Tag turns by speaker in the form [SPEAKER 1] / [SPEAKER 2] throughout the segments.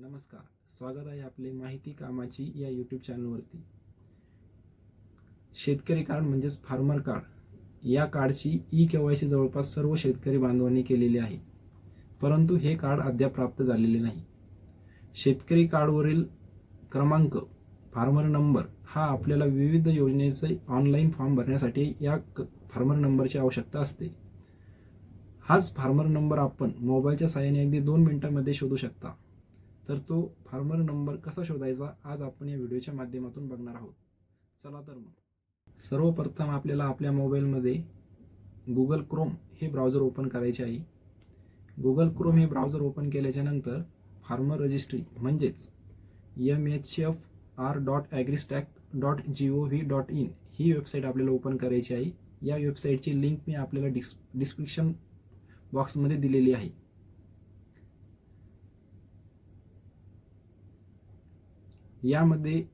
[SPEAKER 1] नमस्कार. स्वागत आहे आपले माहिती कामाची या यूट्यूब चॅनलवरती शेतकरी कार्ड म्हणजेच फार्मर कार्ड या कार्डची ई के वाय सी जवळपास सर्व शेतकरी बांधवांनी केलेली आहे. परंतु हे कार्ड अद्याप प्राप्त झालेले नाही. शेतकरी कार्डवरील क्रमांक फार्मर नंबर हा आपल्याला विविध योजनेचे ऑनलाईन फॉर्म भरण्यासाठी या क- फार्मर नंबरची आवश्यकता असते. हाच फार्मर नंबर आपण मोबाईलच्या साहाय्याने अगदी दोन मिनिटांमध्ये शोधू शकता. तर तो फार्मर नंबर कसा शोधायचा आज आपण या व्हिडिओच्या माध्यमातून बघणार आहोत. चला तर मग. सर्वप्रथम आपल्याला आपल्या मोबाईलमध्ये गुगल क्रोम हे ब्राउझर ओपन करायचे आहे. गुगल क्रोम हे ब्राउझर ओपन केल्याच्यानंतर फार्मर रजिस्ट्री म्हणजेच M H F R dot agristack dot G O V dot in he website आपल्याला ओपन करायची आहे. या वेबसाईटची लिंक मी आपल्याला डिस् डिस्क्रिप्शन बॉक्समध्ये दिलेली आहे. यामध्ये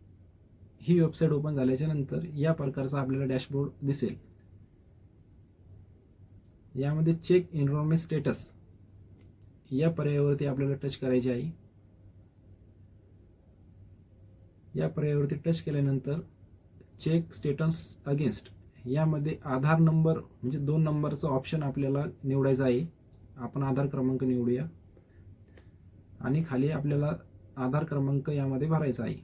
[SPEAKER 1] ही वेबसाईट ओपन झाल्याच्यानंतर या प्रकारचा आपल्याला डॅशबोर्ड दिसेल. यामध्ये चेक एनरोलमेंट स्टेटस या पर्यायावरती आपल्याला टच करायचे आहे. या पर्यायावरती टच केल्यानंतर चेक स्टेटस अगेन्स्ट यामध्ये आधार नंबर म्हणजे दोन नंबरचं ऑप्शन आपल्याला निवडायचं आहे. आपण आधार क्रमांक निवडूया. आणि खाली आपल्याला आधार क्रमांक यामध्ये भरायचा आहे.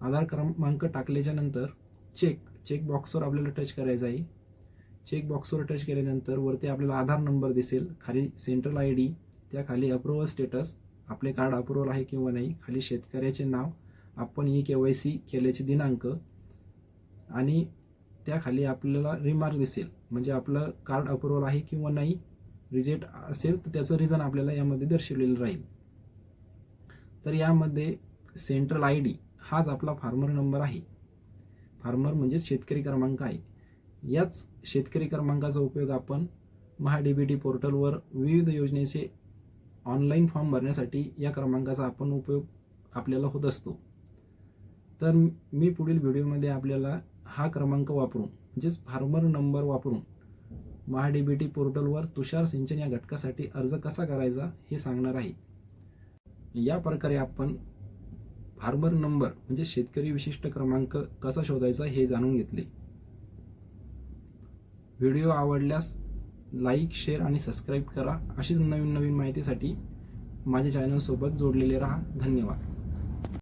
[SPEAKER 1] आधार क्रमांक टाकल्याच्या नंतर चेक चेक बॉक्सवर आपल्याला टच करायचा आहे. चेक बॉक्सवर टच केल्यानंतर वरती आपल्याला आधार नंबर दिसेल. खाली सेंट्रल आय डी त्या खाली अप्रुव्हल स्टेटस आपले कार्ड अप्रुव्हल आहे किंवा नाही खाली शेतकऱ्याचे नाव आपण ई के वाय सी केल्याचे दिनांक आणि त्याखाली आपल्याला रिमार्क दिसेल. म्हणजे आपलं कार्ड अप्रुव्हल आहे किंवा नाही रिजेक्ट असेल तर त्याचं रिझन आपल्याला यामध्ये दर्शवलेलं राहील. तर यामध्ये सेंट्रल आय डी हाच आपला फार्मर नंबर आहे. फार्मर म्हणजेच शेतकरी क्रमांक आहे. याच शेतकरी क्रमांकाचा उपयोग आपण महा डी बी पोर्टलवर विविध योजनेचे ऑनलाईन फॉर्म भरण्यासाठी या क्रमांकाचा आपण उपयोग आपल्याला होत असतो. तर मी पुढील व्हिडिओमध्ये आपल्याला हा क्रमांक वापरून म्हणजेच फार्मर नंबर वापरून महा डी बी टी पोर्टलवर तुषार सिंचन या घटकासाठी अर्ज कसा करायचा हे सांगणार आहे. या प्रकारे आपण फार्मर नंबर म्हणजे शेतकरी विशिष्ट क्रमांक कसा शोधायचा हे जाणून घेतले. व्हिडिओ आवडल्यास लाईक शेअर आणि सबस्क्राईब करा. अशीच नवीन नवीन माहितीसाठी माझ्या चॅनलसोबत जोडलेले राहा. धन्यवाद.